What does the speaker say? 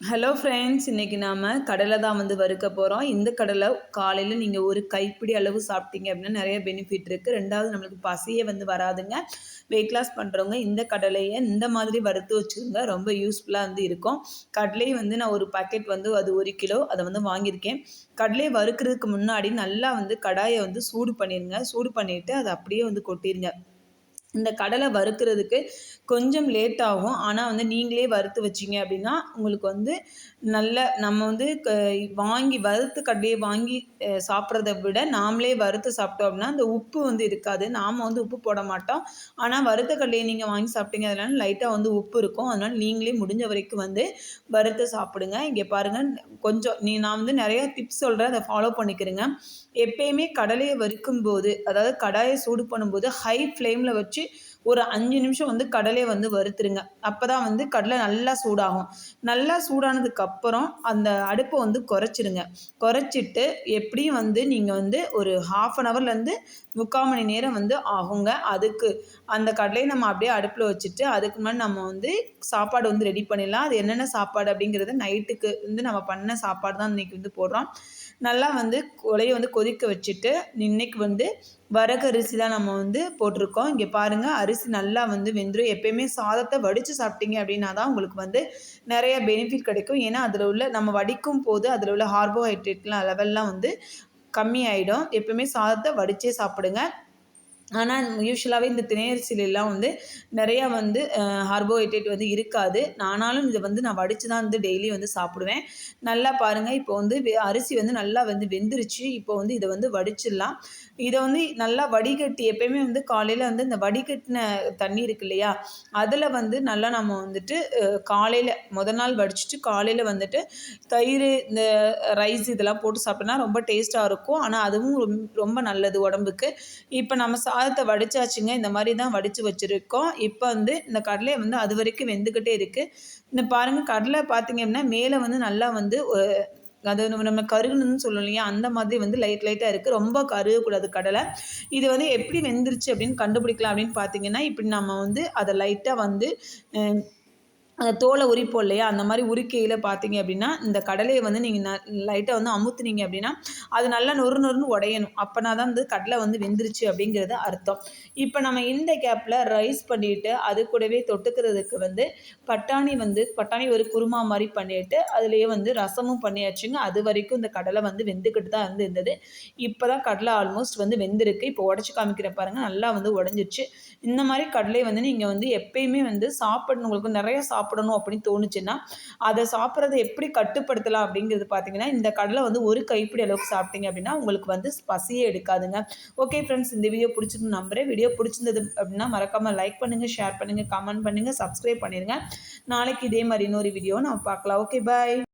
Hello friends இன்றைக்கி நாம் கடலை தான் வந்து வறுக்க போகிறோம் இந்த கடலை காலையில் நீங்கள் ஒரு கைப்பிடி அளவு சாப்பிட்டீங்க அப்படின்னா நிறைய பெனிஃபிட் இருக்குது ரெண்டாவது நம்மளுக்கு பசியே வந்து வராதுங்க. வெயிட் லாஸ் பண்ணுறவங்க இந்த கடலையை இந்த மாதிரி வறுத்து வச்சுருங்க ரொம்ப யூஸ்ஃபுல்லாக வந்து இருக்கும். கடலை வந்து நான் ஒரு பாக்கெட் வந்து அது ஒரு கிலோ அதை வந்து வாங்கியிருக்கேன். கடலையை வறுக்கிறதுக்கு முன்னாடி நல்லா வந்து கடாயை வந்து சூடு பண்ணிடுங்க சூடு பண்ணிவிட்டு அதை அப்படியே வந்து கொட்டிடுங்க இந்த கடலை வறுக்கிறதுக்கு கொஞ்சம் லேட் ஆகும். ஆனால் வந்து நீங்களே வறுத்து வச்சிங்க அப்படின்னா உங்களுக்கு வந்து நல்ல நம்ம வந்து க வாங்கி வறுத்து கடலையை வாங்கி சாப்பிட்றத விட நாமளே வறுத்து சாப்பிட்டோம் அப்படின்னா அந்த உப்பு வந்து இருக்காது. நாம் வந்து உப்பு போட மாட்டோம். ஆனால் வறுத்த கடலையை நீங்கள் வாங்கி சாப்பிட்டீங்க அதனால லைட்டாக வந்து உப்பு இருக்கும். அதனால் நீங்களே முடிஞ்ச வரைக்கும் வந்து வறுத்து சாப்பிடுங்க. இங்கே பாருங்கள் கொஞ்சம் நீ நான் வந்து நிறையா டிப்ஸ் சொல்கிறேன் அதை ஃபாலோ பண்ணிக்கிறேங்க. எப்பயுமே கடலையை வறுக்கும் போது அதாவது கடாயை சூடு பண்ணும்போது ஹை ஃப்ளேமில் வச்சு ஒரு அஞ்சு நிமிஷம் வந்து கடலே வந்து வறுத்துருங்க. அப்போ தான் வந்து கடலை நல்லா சூடாகும். நல்லா சூடானதுக்கப்புறம் அந்த அடுப்பை வந்து குறைச்சிடுங்க குறைச்சிட்டு எப்படியும் வந்து நீங்கள் வந்து ஒரு ஹாஃப் அன் ஹவர்லேருந்து முக்கால் மணி நேரம் வந்து ஆகுங்க. அதுக்கு அந்த கடலையை நம்ம அப்படியே அடுப்பில் வச்சுட்டு அதுக்கு முன்னாடி நம்ம வந்து சாப்பாடு வந்து ரெடி பண்ணிடலாம். அது என்னென்ன சாப்பாடு அப்படிங்கிறது நைட்டுக்கு வந்து நம்ம பண்ண சாப்பாடு தான் இன்றைக்கி வந்து போடுறோம். நல்லா வந்து கொலையை வந்து கொதிக்க வச்சுட்டு இன்னைக்கு வந்து வரகு அரிசி தான் நம்ம வந்து போட்டிருக்கோம். இங்கே பாருங்கள் அரிசி நல்லா வந்து வெந்துடும் எப்பயுமே சாதத்தை வடித்து சாப்பிட்டீங்க அப்படின்னா தான் உங்களுக்கு வந்து நிறைய பெனிஃபிட் கிடைக்கும். ஏன்னா அதில் உள்ள நம்ம வடிக்கும் போது அதில் உள்ள கார்போஹைட்ரேட்லாம் லெவல்லாம் வந்து கம்மியாயிடும். எப்பயுமே சாதத்தை வடித்தே சாப்பிடுங்க. ஆனால் யூஸ்வலாகவே இந்த திணையரிசிலெலாம் வந்து நிறையா வந்து கார்போஹைட்ரேட் வந்து இருக்காது. ஆனாலும் இதை வந்து நான் வடித்து தான் வந்து டெய்லி வந்து சாப்பிடுவேன். நல்லா பாருங்கள் இப்போ வந்து அரிசி வந்து நல்லா வந்து வெந்துருச்சு. இப்போ வந்து இதை வந்து வடிச்சிடலாம். இதை வந்து நல்லா வடிகட்டி எப்பயுமே வந்து காலையில் வந்து இந்த வடிகட்டின தண்ணி இருக்கு இல்லையா அதில் வந்து நல்லா நம்ம வந்துட்டு காலையில் முத நாள் வடிச்சிட்டு காலையில் வந்துட்டு தயிர் இந்த ரைஸ் இதெல்லாம் போட்டு சாப்பிட்டோன்னா ரொம்ப டேஸ்ட்டாக இருக்கும். ஆனால் அதுவும் ரொம்ப நல்லது உடம்புக்கு. இப்போ நம்ம சா சாதத்தை வடித்தாச்சுங்க இந்த மாதிரி தான் வடித்து வச்சுருக்கோம். இப்போ வந்து இந்த கடலையை வந்து அது வரைக்கும் வெந்துக்கிட்டே இருக்குது இந்த பாருங்கள் கடலை பார்த்திங்க அப்படின்னா மேலே வந்து நல்லா வந்து அது நம்ம கருகுன்னு சொல்லணும் இல்லையா? அந்த மாதிரி வந்து லைட் லைட்டாக இருக்குது ரொம்ப கருகக்கூடாது கடலை. இது வந்து எப்படி வெந்துருச்சு அப்படின்னு கண்டுபிடிக்கலாம் அப்படின்னு பார்த்தீங்கன்னா இப்படி நம்ம வந்து அதை லைட்டாக வந்து தோலை உரிப்போம் இல்லையா? அந்த மாதிரி உரிக்கையில் பார்த்தீங்க அப்படின்னா இந்த கடலையை வந்து நீங்கள் ந லைட்டாக வந்து அமுத்துனீங்க அப்படின்னா அது நல்லா நொறு நொறுன்னு உடையணும். அப்போனா தான் வந்து கடலை வந்து வெந்துருச்சு அப்படிங்கிறது அர்த்தம். இப்போ நம்ம இந்த கேப்பில் ரைஸ் பண்ணிவிட்டு அது கூடவே தொட்டுக்கிறதுக்கு வந்து பட்டாணி வந்து பட்டாணி ஒரு குருமா மாதிரி பண்ணிவிட்டு அதுலேயே வந்து ரசமும் பண்ணியாச்சுங்க. அது வரைக்கும் இந்த கடலை வந்து வெந்துக்கிட்டு தான் வந்து இருந்தது. இப்போ தான் கடலை ஆல்மோஸ்ட் வந்து வெந்திருக்கு. இப்போ உடச்சி காமிக்கிற பாருங்கள் நல்லா வந்து உடஞ்சிருச்சு. இந்த மாதிரி கடலை வந்து நீங்கள் வந்து எப்பயுமே வந்து சாப்பிடணும். உங்களுக்கு நிறைய சாப்பிட சாப்பிடணும் அப்படின்னு தோணுச்சுன்னா அதை சாப்பிட்றத எப்படி கட்டுப்படுத்தலாம் அப்படிங்கிறது பார்த்தீங்கன்னா இந்த கடலை வந்து ஒரு கைப்பிடி அளவுக்கு சாப்பிட்டீங்க அப்படின்னா உங்களுக்கு வந்து பசியே எடுக்காதுங்க. ஓகே ஃப்ரெண்ட்ஸ் இந்த வீடியோ பிடிச்சிருந்து நம்புறேன். வீடியோ பிடிச்சிருந்தது அப்படின்னா மறக்காமல் லைக் பண்ணுங்கள் ஷேர் பண்ணுங்கள் கமெண்ட் பண்ணுங்கள் சப்ஸ்கிரைப் பண்ணிடுங்க நாளைக்கு இதே மாதிரி இன்னொரு வீடியோ நம்ம பார்க்கலாம். Okay bye